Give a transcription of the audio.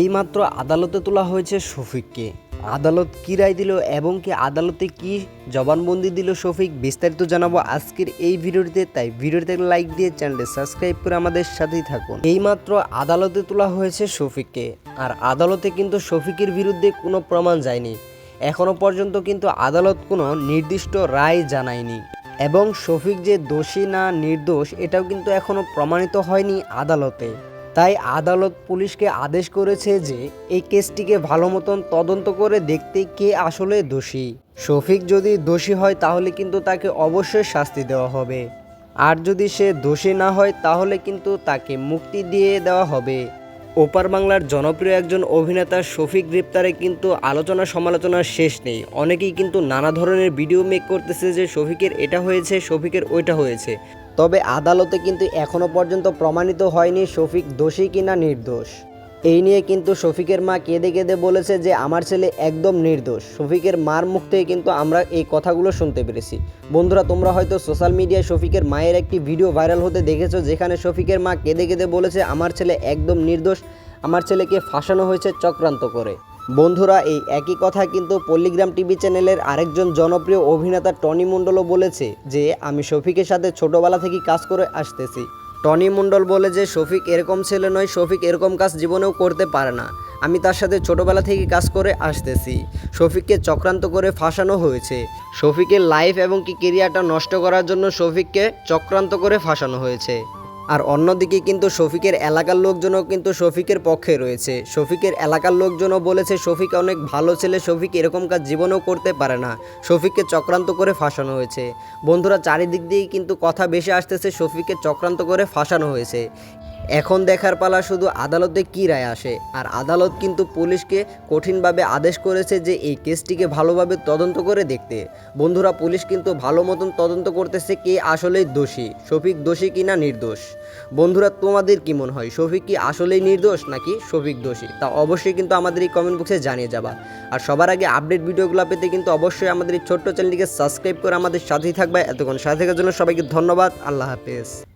এইমাত্র আদালতে তোলা হয়েছে শফিককে। আদালত কি রায় দিল এবং কি আদালতে কি জবানবন্দি দিল শফিক, বিস্তারিত জানাব আজকের এই ভিডিওটিতে। তাই ভিডিওটিতে লাইক দিয়ে চ্যানেলটি সাবস্ক্রাইব করে আমাদের সাথেই থাকুন। এইমাত্র আদালতে তোলা হয়েছে শফিককে, আর আদালতে কিন্তু শফিকের বিরুদ্ধে কোনো প্রমাণ যায়নি। এখনও পর্যন্ত কিন্তু আদালত কোনো নির্দিষ্ট রায় জানায়নি। এবং শফিক যে দোষী না নির্দোষ, এটাও কিন্তু এখনও প্রমাণিত হয়নি আদালতে। তাই আদালত পুলিশকে আদেশ করেছে যে এই কেসটিকে ভালো মতন তদন্ত করে দেখতে কে আসলে দোষী। শফিক যদি দোষী হয়, তাহলে কিন্তু তাকে অবশ্যই শাস্তি দেওয়া হবে। আর যদি সে দোষী না হয়, তাহলে কিন্তু তাকে মুক্তি দিয়ে দেওয়া হবে। ওপার বাংলার জনপ্রিয় একজন অভিনেতা শফিক গ্রেপ্তারে কিন্তু আলোচনা সমালোচনার শেষ নেই। অনেকেই কিন্তু নানা ধরনের ভিডিও মেক করতেছে যে শফিকের এটা হয়েছে, শফিকের ওইটা হয়েছে। তবে আদালতে কিন্তু এখনও পর্যন্ত প্রমাণিত হয়নি শফিক দোষী কিনা নির্দোষ। এই নিয়ে কিন্তু শফিকের মা কেঁদে কেঁদে বলেছে যে, আমার ছেলে একদম নির্দোষ। শফিকের মার মুখ থেকে কিন্তু আমরা এই কথাগুলো শুনতে পেরেছি। বন্ধুরা, তোমরা হয়তো সোশ্যাল মিডিয়ায় শফিকের মায়ের একটি ভিডিও ভাইরাল হতে দেখেছ, যেখানে শফিকের মা কেঁদে কেঁদে বলেছে, আমার ছেলে একদম নির্দোষ। আমার ছেলেকে ফাঁসানো হয়েছে চক্রান্ত করে। বন্ধুরা, এই একই কথা কিন্তু পল্লিগ্রাম টিভি চ্যানেলের আরেকজন জনপ্রিয় অভিনেতা টনি মণ্ডলও বলেছে যে, আমি শফিকের সাথে ছোটবেলা থেকেই কাজ করে আসতেছি। টনি মণ্ডল বলে যে, শফিক এরকম ছেলে নয়, শফিক এরকম কাজ জীবনেও করতে পারে না। আমি তার সাথে ছোটোবেলা থেকে কাজ করে আসতেছি। শফিককে চক্রান্ত করে ফাঁসানো হয়েছে। শফিকের লাইফ এবং কি কেরিয়ারটা নষ্ট করার জন্য শফিককে চক্রান্ত করে ফাঁসানো হয়েছে। আর অন্যদিকে কিন্তু শফিকের এলাকার লোকজনও কিন্তু শফিকের পক্ষে রয়েছে। শফিকের এলাকার লোকজনও বলেছে, শফিক অনেক ভালো ছেলে, শফিক এরকম কাজ জীবনেও করতে পারে না। শফিককে চক্রান্ত করে ফাঁসানো হয়েছে। বন্ধুরা, চারিদিক দিয়েই কিন্তু কথা বেশি আসতেছে, শফিককে চক্রান্ত করে ফাঁসানো হয়েছে। এখন দেখার পালা শুধু আদালতে কী রায় আসে? আর আদালত কিন্তু পুলিশকে কঠিনভাবে আদেশ করেছে যে এই কেসটিকে ভালোভাবে তদন্ত করে দেখতে। বন্ধুরা, পুলিশ কিন্তু ভালো মতন তদন্ত করতেছে কে আসলেই দোষী, শফিক দোষী কি না নির্দোষ? বন্ধুরা, তোমাদের কি মনে হয়, শফিক কি আসলেই নির্দোষ নাকি শফিক দোষী? তা অবশ্যই কিন্তু আমাদের এই কমেন্ট বক্সে জানিয়ে যাবা। আর সবার আগে আপডেট ভিডিওগুলো পেতে কিন্তু অবশ্যই আমাদের এই ছোট্ট চ্যানেলটিকে সাবস্ক্রাইব করে আমাদের সাথেই থাকবে। এতক্ষণ সাথে থাকার জন্য সবাইকে ধন্যবাদ। আল্লাহ হাফেজ।